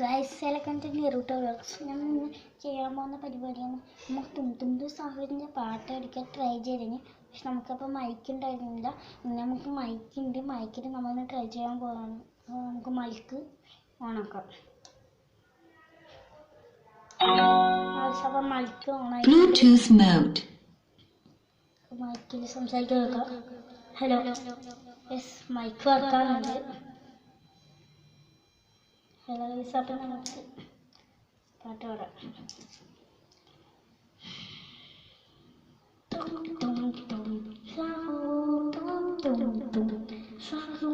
Guys സെലക്കന്റെ നെറൂട്ടോ works ഞാൻ ഇന്ന് ചെയ്യാൻ പോകുന്ന പരിപാടിയാണ്. നമുക്ക് തും തുമ്പ് സാഹചര്യത്തിന്റെ പാട്ട് അടിക്കാൻ ട്രൈ ചെയ്തിരുന്നു പക്ഷെ നമുക്കപ്പോൾ മൈക്ക് ഉണ്ടായിരുന്നില്ല. ഇന്ന് നമുക്ക് മൈക്ക് ഉണ്ട്. മൈക്കിൽ നമ്മളൊന്ന് ട്രൈ ചെയ്യാൻ പോകാണ് അപ്പോൾ നമുക്ക് മൈക്ക് ഓണാക്കാം അപ്പോൾ മൈക്ക് ഓണായി മൈക്കിൽ സംസാരിക്കാൻ ഹലോ യെസ് മൈക്ക് വെക്കാറുണ്ട് ഹലോ യെസ് അപ്പം നമുക്ക് പാട്ട് പാടാം തും തും തും സാഹോ തും തും തും സാഹോ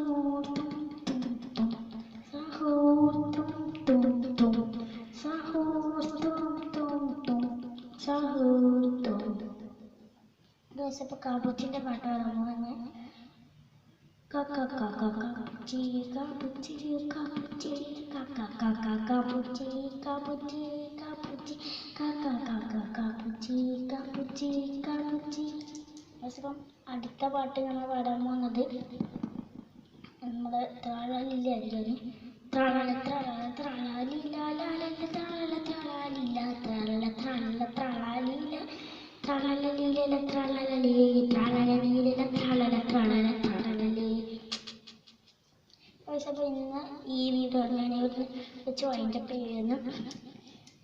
തും തും തും സാഹോ തും തും തും സാഹോ തും തും തും സാഹോ തും ദിവസം ഇപ്പോൾ കാപ്പുച്ചിൻ്റെ പാട്ട് പാടാൻ പോകുന്നത് കാക്ക കാക്ക കാപ്പുച്ചി കാപ്പുച്ചി കാപ്പുച്ചി കാക്ക കാക്ക കാപ്പുച്ചി കാപ്പുച്ചി കാപ്പുച്ചി കാക്ക കാക്ക കാപ്പുച്ചി ദിവസം അടുത്ത പാട്ട് നമ്മൾ പാടാൻ പോകുന്നത് നമ്മുടെ ത്രാളില്ല എല്ലാവരും ത്രാള ത്രാള ത്രാളില്ല ലാലല്ല ത്രാള ത്രാളില്ല ത്രാള ത്രാള ത്രാളില്ല ലീല ത്രാളലീ ത്രാളലീല ത്രാളല അപ്പോൾ ഇന്ന് ഈ വീഡിയോ ഞാൻ ഇവിടെ വെച്ച് വൈൻഡപ്പ് ചെയ്യുന്നു.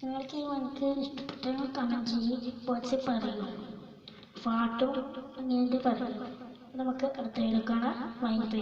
നിങ്ങൾക്ക് ഈ എനിക്ക് ഇഷ്ടപ്പെട്ട കമന്റ് ചെയ്ത് വാട്സപ്പ് പറയൂ. പാട്ടും ഇങ്ങനത്തെ പറയൂ. നമുക്ക് അടുത്ത വീഡിയോ കാണാം. വൈകിട്ട്